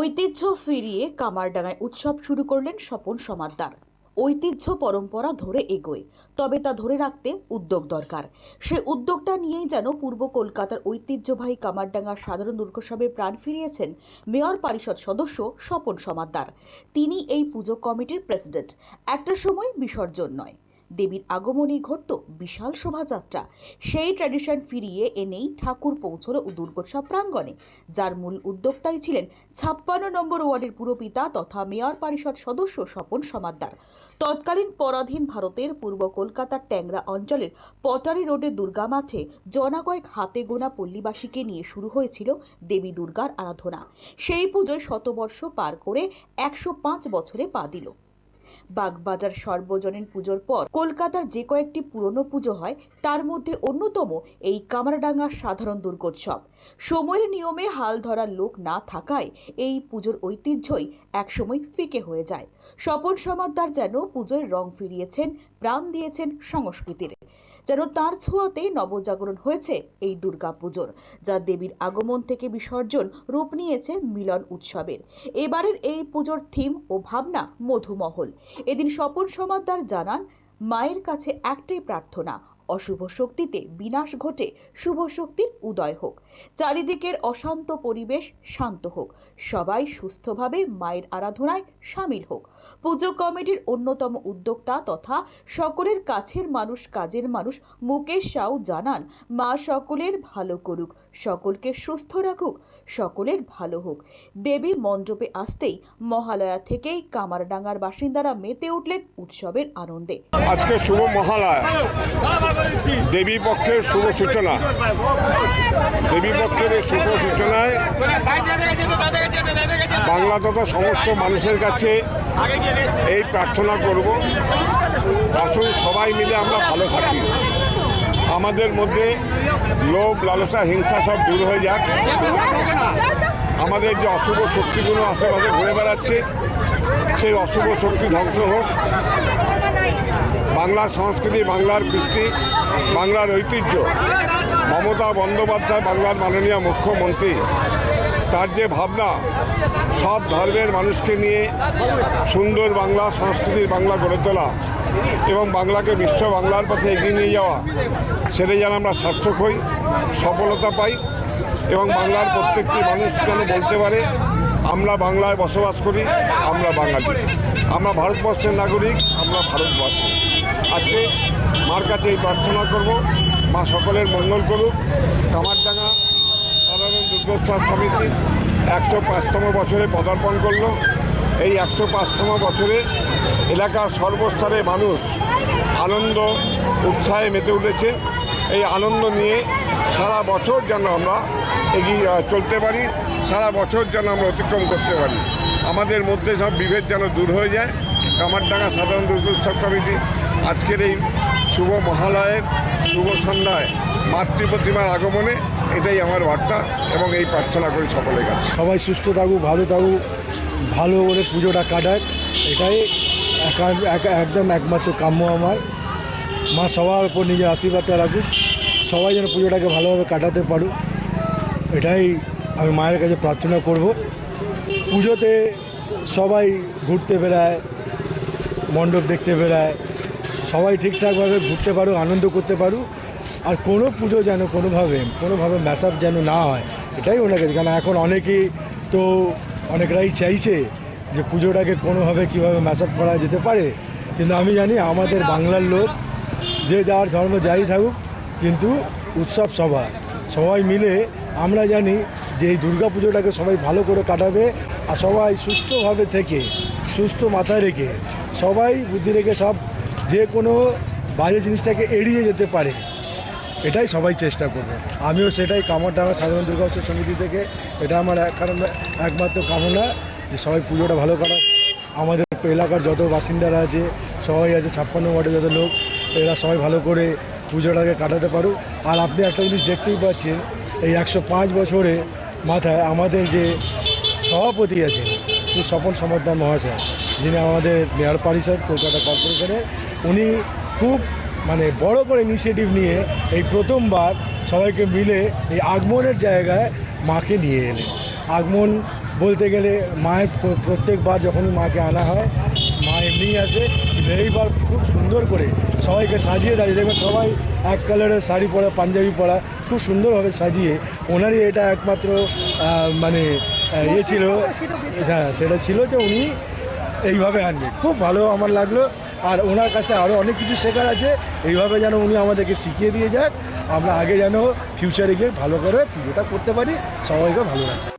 ঐতিহ্য ফিরিয়ে কামারডাঙ্গায় উৎসব শুরু করলেন স্বপন সমাদ্দার। ঐতিহ্য পরম্পরা ধরে এগোয়, তবে তা ধরে রাখতে উদ্যোগ দরকার। সে উদ্যোগটা নিয়েই যেন পূর্ব কলকাতার ঐতিহ্যবাহী কামারডাঙ্গার সাধারণ দুর্গোৎসবে প্রাণ ফিরিয়েছেন মেয়র পরিষদ সদস্য স্বপন সমাদ্দার। তিনি এই পুজো কমিটির প্রেসিডেন্ট, একটা সময় বিসর্জন নয়। দেবীর আগমনেই ঘটত বিশাল শোভাযাত্রা। সেই ট্র্যাডিশন ফিরিয়ে এনেই ঠাকুর পৌঁছল দুর্গোৎসব প্রাঙ্গণে, যার মূল উদ্যোক্তাই ছিলেন ছাপ্পান্ন নম্বর ওয়ার্ডের পুরপিতা তথা মেয়র পরিষদ সদস্য স্বপন সমাদ্দার তৎকালীন পরাধীন ভারতের পূর্ব কলকাতার ট্যাংরা অঞ্চলের পটারি রোডে দুর্গা মাঠে জনাকয়েক হাতে গোনা পল্লীবাসীকে নিয়ে শুরু হয়েছিল দেবী দুর্গার আরাধনা। সেই পুজোয় শতবর্ষ পার করে একশো পাঁচ বছরে পা দিল। বাগবাজার সর্বজনীন পুজোর পর কলকাতার যে কয়েকটি পুরনো পুজো হয়, তার মধ্যে অন্যতম এই কামারডাঙ্গার সাধারণ দুর্গোৎসব। সময়ের নিয়মে হাল ধরার লোক না থাকায় এই পুজোর ঐতিহ্যই একসময় ফিকে হয়ে যায়। স্বপন সমাদ্দার যেন পুজোয় রং ফিরিয়েছেন, প্রাণ দিয়েছেন সংস্কৃতির। যেন তার ছোঁয়াতে নবজাগরণ হয়েছে এই দুর্গা পুজোর যা দেবীর আগমন থেকে বিসর্জন রূপ নিয়েছে মিলন উৎসবের। এবারের এই পুজোর থিম ও ভাবনা মধুমহল। এদিন স্বপন সমাদ্দার জানান, মায়ের কাছে একটাই প্রার্থনা অশুভ শক্তিতে বিনাশ ঘটে, শুভ শক্তির উদয় হোক। চারিদিকের অশান্ত পরিবেশ শান্ত হোক। সবাই সুস্থভাবে মায়ের আরাধনায় সামিল হোক। পুজো কমিটির অন্যতম উদ্যোক্তা তথা সকলের কাছের মানুষ, কাজের মানুষ মুকেশ সাউ জানান, মা সকলের ভালো করুক, সকলকে সুস্থ রাখুক, সকলের ভালো হোক। দেবী মণ্ডপে আসতেই মহালয়া থেকেই কামারডাঙ্গার বাসিন্দারা মেতে উঠলেন উৎসবের আনন্দে। আজকে শুভ মহালয়া। দেবী পক্ষের শুভ সূচনা। দেবী পক্ষের এই শুভ সূচনায় বাংলা তথা সমস্ত মানুষের কাছে এই প্রার্থনা করব। আসুন সবাই মিলে আমরা ভালো থাকি। আমাদের মধ্যে লোভ, লালসা, হিংসা সব দূর হয়ে যাক। আমাদের যে অশুভ শক্তিগুলো আশেপাশে ঘুরে বেড়াচ্ছে, সেই অশুভ শক্তি ধ্বংস হোক। বাংলার সংস্কৃতি, বাংলার কৃষ্টি, বাংলার ঐতিহ্য। মমতা বন্দ্যোপাধ্যায় বাংলার মাননীয় মুখ্যমন্ত্রী। তার যে ভাবনা, সব ধর্মের মানুষকে নিয়ে সুন্দর বাংলা, সংস্কৃতির বাংলা গড়ে তোলা এবং বাংলাকে বিশ্ব বাংলার পথে এগিয়ে নিয়ে যাওয়া, সেটাই যেন আমরা সার্থক হই, সফলতা পাই এবং বাংলার প্রত্যেকটি মানুষ যেন বলতে পারে আমরা বাংলায় বসবাস করি, আমরা বাঙালি। আমরা ভারতবর্ষের নাগরিক, আমরা ভারতবাসী। আজকে মার কাছে এই প্রার্থনা করব। মা সকলের মঙ্গল করুক। কামারডাঙ্গা সাধারণ দুর্গোৎসব সমিতি একশো পাঁচতম বছরে পদার্পণ করল। এই একশো পাঁচতম বছরে এলাকার সর্বস্তরে মানুষ আনন্দ, উৎসাহে মেতে উঠেছে। এই আনন্দ নিয়ে সারা বছর যেন আমরা এগিয়ে চলতে পারি। সারা বছর যেন আমরা অতিক্রম করতে পারি। আমাদের মধ্যে সব বিভেদ যেন দূর হয়ে যায়। কামারডাঙ্গা সাধারণ দুর্গোৎসব কমিটি, আজকের এই শুভ মহালয়ের শুভ সন্ধ্যায় মাতৃ প্রতিমার আগমনে এটাই আমার বার্তা এবং এই প্রার্থনা করি সকলের কাছে। সবাই সুস্থ থাকুক, ভালো থাকুক, ভালো করে পুজোটা কাটাক, এটাই একা- একা- একদম একমাত্র কাম্য আমার। মা সবার উপর নিজের আশীর্বাদটা রাখুক। সবাই যেন পুজোটাকে ভালোভাবে কাটাতে পারুক, এটাই আমি মায়ের কাছে প্রার্থনা করব। পুজোতে সবাই ঘুরতে বেড়ায়, মণ্ডপ দেখতে বেড়ায়, সবাই ঠিকঠাকভাবে ঘুরতে পারো, আনন্দ করতে পারুক আর কোনো পুজো যেন কোনোভাবে কোনোভাবে ম্যাসআপ যেন না হয়, এটাই ওনার কাছে কারণ এখন অনেকেই তো অনেকরাই চাইছে যে পুজোটাকে কোনোভাবে কীভাবে ম্যাসআপ করা যেতে পারে। কিন্তু আমি জানি আমাদের বাংলার লোক, যে যার ধর্ম যাই থাকুক, কিন্তু উৎসব সবার, সবাই মিলে আমরা জানি যে এই পুজোটাকে সবাই ভালো করে কাটাবে আর সবাই সুস্থভাবে থেকে, সুস্থ মাথায় রেখে সবাই বুদ্ধি রেখে সব যে কোনো বাজে জিনিসটাকে এড়িয়ে যেতে পারে, এটাই সবাই চেষ্টা করবে। আমিও সেটাই কামড়ডাঙ্গা সাধারণ দুর্গা উৎসব সমিতি থেকে, এটা আমার এক কারণ, একমাত্র কামনা যে সবাই পুজোটা ভালো করা আমাদের এলাকার যত বাসিন্দারা আছে, সবাই আছে ছাপ্পান্ন ওয়ার্ডে যত লোক, এরা সবাই ভালো করে পুজোটাকে কাটাতে পারুক। আর আপনি একটা জিনিস দেখতেই পাচ্ছেন, এই একশো পাঁচ বছরে মাথায় আমাদের যে সভাপতি আছেন, শ্রী স্বপন সমর্থন মহাশয়, যিনি আমাদের মেয়র পরিষদ, কলকাতা কর্পোরেশনের উনি খুব মানে বড় করে ইনিশিয়েটিভ নিয়ে এই প্রথমবার সবাইকে মিলে এই আগমনের জায়গায় মাকে নিয়ে এলেন। আগমন বলতে গেলে মায়ের প্রত্যেকবার যখনই মাকে আনা হয়, মা এমনিই আসে এইবার খুব সুন্দর করে সবাইকে সাজিয়ে দাঁড়িয়ে দেখবেন সবাই এক কালারের শাড়ি পরা পাঞ্জাবি পরা খুব সুন্দরভাবে সাজিয়ে ওনারই এটা একমাত্র মানে ইয়ে ছিল। হ্যাঁ সেটা ছিল যে উনি এইভাবে আনবে খুব ভালো আমার লাগল। আর ওনার কাছে আরও অনেক কিছু শেখার আছে। এইভাবে যেন উনি আমাদেরকে শিখিয়ে দিয়ে যাক। আমরা আগে যেন ফিউচারে গিয়ে ভালো করে পুজোটা করতে পারি। সবাইকে ভালো রাখি